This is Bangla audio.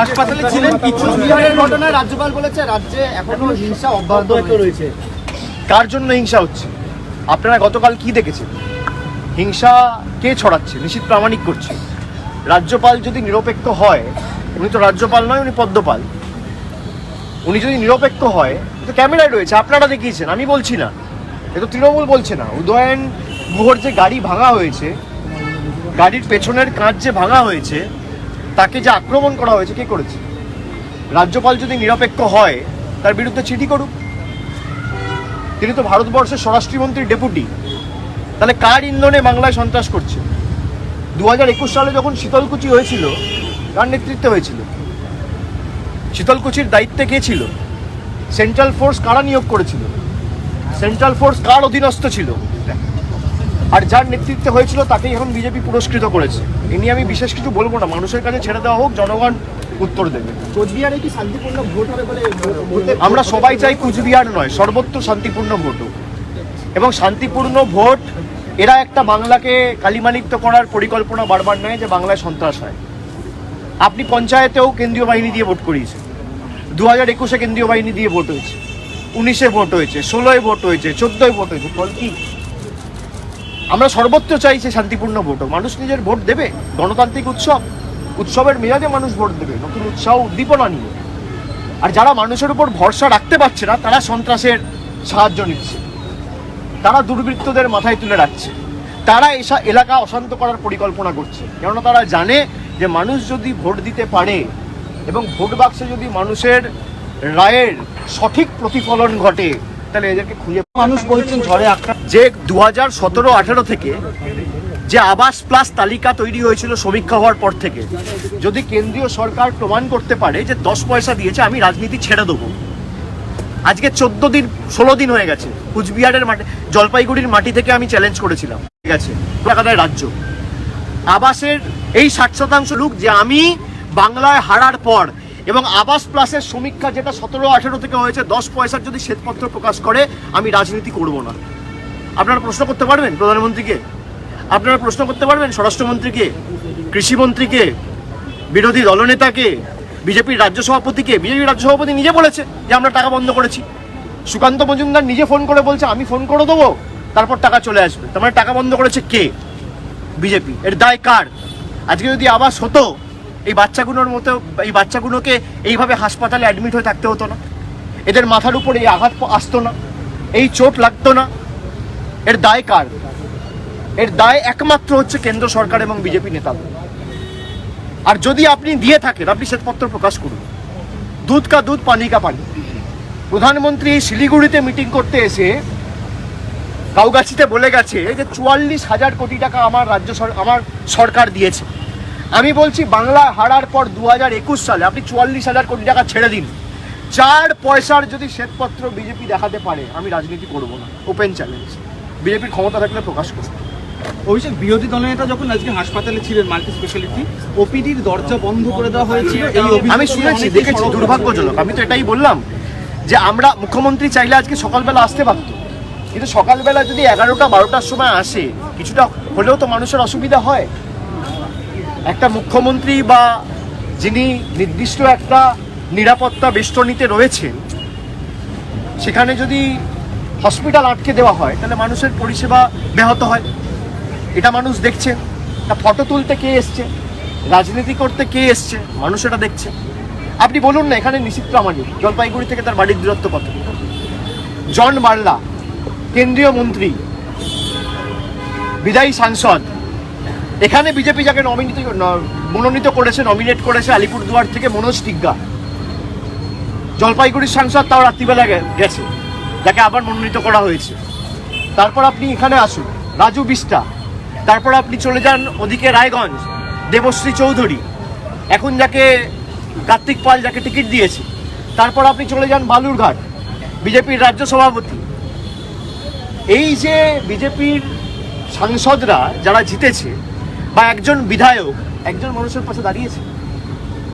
হাসপাতালে ছিলেন কিছু ঘটনায় রাজ্যপাল বলেছে রাজ্যে এখনও হিংসা অব্যাহত রয়েছে। কার জন্য হিংসা হচ্ছে? আপনারা গতকাল কি দেখেছেন? হিংসা কে ছড়াচ্ছে? নিশ্চিত প্রামাণিক করছে। রাজ্যপাল যদি নিরপেক্ষ হয় উনি তো রাজ্যপাল নয় উনি পদ্মপাল। উনি যদি নিরপেক্ষ হয় তো ক্যামেরায় রয়েছে আপনারা দেখিয়েছেন আমি বলছি না। এ তো তৃণমূল বলছে না। উদয়ন গুহর যে গাড়ি ভাঙা হয়েছে গাড়ির পেছনের কাঁচ যে ভাঙা হয়েছে তাকে যে আক্রমণ করা হয়েছে, কে করেছে? রাজ্যপাল যদি নিরপেক্ষ হয়, তার বিরুদ্ধে চিঠি করুক। তিনি তো ভারতবর্ষের স্বরাষ্ট্রমন্ত্রীর ডেপুটি। তাহলে কার ইন্ধনে বাংলায় সন্ত্রাস করছে? দু হাজার একুশ সালে যখন শীতলকুচি হয়েছিল, কার নেতৃত্বে হয়েছিল? শীতলকুচির দায়িত্বে কে ছিল? সেন্ট্রাল ফোর্স কারা নিয়োগ করেছিল? সেন্ট্রাল ফোর্স কার অধীনস্থ ছিল? আর যার নেতৃত্বে হয়েছিল তাকেই এখন বিজেপি পুরস্কৃত করেছে। এ নিয়ে আমি বিশেষ কিছু বলব না। মানুষের কাছে ছেড়ে দেওয়া হোক জনগণ উত্তর দেবে। কোচবিহারে কি শান্তিপূর্ণ ভোট হবে বলে আমরা সবাই চাই কুচবিহার নয় সর্বত্র শান্তিপূর্ণ ভোট হোক। এবং শান্তিপূর্ণ ভোট এরা একটা বাংলাকে কালিমালিপ্ত করার পরিকল্পনা বারবার নেয় যে বাংলায় সন্ত্রাস হয়। আপনি পঞ্চায়েতেও কেন্দ্রীয় বাহিনী দিয়ে ভোট করিয়েছেন। দু হাজার একুশে কেন্দ্রীয় বাহিনী দিয়ে ভোট হয়েছে। উনিশে ভোট হয়েছে ষোলোয় ভোট হয়েছে চোদ্দোয় ভোট হয়েছে। ফল কি? আমরা সর্বত্র চাইছি শান্তিপূর্ণ ভোট। মানুষ নিজের ভোট দেবে, গণতান্ত্রিক উৎসব। উৎসবের মেজাজে মানুষ ভোট দেবে, নতুন উৎসাহ, উদ্দীপনা নিয়ে। আর যারা মানুষের উপর ভরসা রাখতে পারছে না, তারা সন্ত্রাসের সাহায্য নিচ্ছে। তারা দুর্বৃত্তদের মাথায় তুলে রাখছে। তারা এসা এলাকা অশান্ত করার পরিকল্পনা করছে। কেননা তারা জানে যে মানুষ যদি ভোট দিতে পারে এবং ভোট বাক্সে যদি মানুষের রায়ের সঠিক প্রতিফলন ঘটে তাহলে এদেরকে খুঁজে মানুষ বলছেন ঝড়ে আক্রান্ত। যে দু হাজার সতেরো আঠেরো থেকে যে আবাস প্লাস তালিকা তৈরি হয়েছিল সমীক্ষা হওয়ার পর থেকে যদি কেন্দ্রীয় সরকার প্রমাণ করতে পারে যে দশ পয়সা দিয়েছে আমি রাজনীতি ছেড়ে দেবো। আজকে চোদ্দ দিন ষোলো দিন হয়ে গেছে। কুচবিহারের মাটি জলপাইগুড়ির মাটি থেকে আমি চ্যালেঞ্জ করেছিলাম। ঠিক আছে কলকাতায় রাজ্য। আবাসের এই ষাট শতাংশ লোক যে আমি বাংলায় হারার পর এবং আবাস প্লাসের সমীক্ষা যেটা সতেরো, আঠেরো থেকে হয়েছে, দশ পয়সার যদি শ্বেতপত্র প্রকাশ করে, আমি রাজনীতি করব না। আপনারা প্রশ্ন করতে পারবেন প্রধানমন্ত্রীকে? আপনারা প্রশ্ন করতে পারবেন স্বরাষ্ট্রমন্ত্রীকে? কৃষিমন্ত্রীকে? বিরোধী দলনেতাকে? বিজেপির রাজ্য সভাপতিকে? বিজেপির রাজ্য সভাপতি নিজে বলেছে যে আমরা টাকা বন্ধ করেছি। সুকান্ত মজুমদার নিজে ফোন করে বলছে, আমি ফোন করে দেবো, তারপর টাকা চলে আসবে। তার মানে টাকা বন্ধ করেছে কে? বিজেপি। এর দায় কার? আজকে যদি আবাস হতো এই বাচ্চাগুলোর মতো, এই বাচ্চাগুলোকে এইভাবে হাসপাতালে অ্যাডমিট হয়ে থাকতে হতো না। এদের মাথার উপর এই আঘাত আসতো না। এই চোট লাগতো না। এর দায় কার? এর দায় একমাত্র হচ্ছে কেন্দ্র সরকার এবং বিজেপি নেতাদের আর যদি আপনি দিয়ে থাকেন, আপনি শ্বেতপত্র প্রকাশ করুন। দুধ কা দুধ, পানি কা পানি। প্রধানমন্ত্রী শিলিগুড়িতে মিটিং করতে এসে কাউগাছিতে বলে গেছে যে চুয়াল্লিশ হাজার কোটি টাকা আমার রাজ্য আমার সরকার দিয়েছে। আমি বলছি বাংলা হারার পর দু হাজার একুশ সালে আপনি চুয়াল্লিশ হাজার কোটি টাকা ছেড়ে দিন। চার পয়সার যদি শ্বেতপত্র বিজেপি দেখাতে পারে আমি রাজনীতি করব না। ওপেন চ্যালেঞ্জ বিজেপির ক্ষমতা থাকলে প্রকাশ করবে। অভিষেক বিরোধী দলনেতা যখন আজকে হাসপাতালে ছিলেন মাল্টি স্পেশালিটি ওপিডির দরজা বন্ধ করে দেওয়া হয়েছিল। আমি শুনেছি দেখেছি দুর্ভাগ্যজনক। আমি তো এটাই বললাম যে আমরা মুখ্যমন্ত্রী চাইলে আজকে সকালবেলা আসতে পারতো। কিন্তু সকালবেলা যদি এগারোটা বারোটার সময় আসে কিছুটা হলেও তো মানুষের অসুবিধা হয়। একটা মুখ্যমন্ত্রী বা যিনি নির্দিষ্ট একটা নিরাপত্তা বেষ্টনীতে রয়েছেন, সেখানে যদি হসপিটাল আটকে দেওয়া হয়, তাহলে মানুষের পরিষেবা ব্যাহত হয়। এটা মানুষ দেখছে। তা ফটো তুলতে কে এসছে? রাজনীতি করতে কে এসছে? মানুষ এটা দেখছে। আপনি বলুন না, এখানে নিশিত প্রামাণিক জলপাইগুড়ি থেকে তার বাড়ির দূরত্ব কত? জন বার্লা কেন্দ্রীয় মন্ত্রী, বিদায়ী সাংসদ এখানে বিজেপি যাকে নমিনিত মনোনীত করেছে নমিনেট করেছে আলিপুরদুয়ার থেকে মনোজ টিগ্গা। জলপাইগুড়ির সাংসদ তাও রাত্রিবেলা গেছে, যাকে আবার মনোনীত করা হয়েছে। তারপর আপনি এখানে আসুন, রাজু বিস্টা। তারপর আপনি চলে যান ওদিকে রায়গঞ্জ, দেবশ্রী চৌধুরী। এখন যাকে কার্তিক পাল যাকে টিকিট দিয়েছে, তারপর আপনি চলে যান বালুরঘাট, বিজেপির রাজ্য সভাপতি। এই যে বিজেপির সাংসদরা যারা জিতেছে বা একজন বিধায়ক একজন মানুষের পাশে দাঁড়িয়েছে।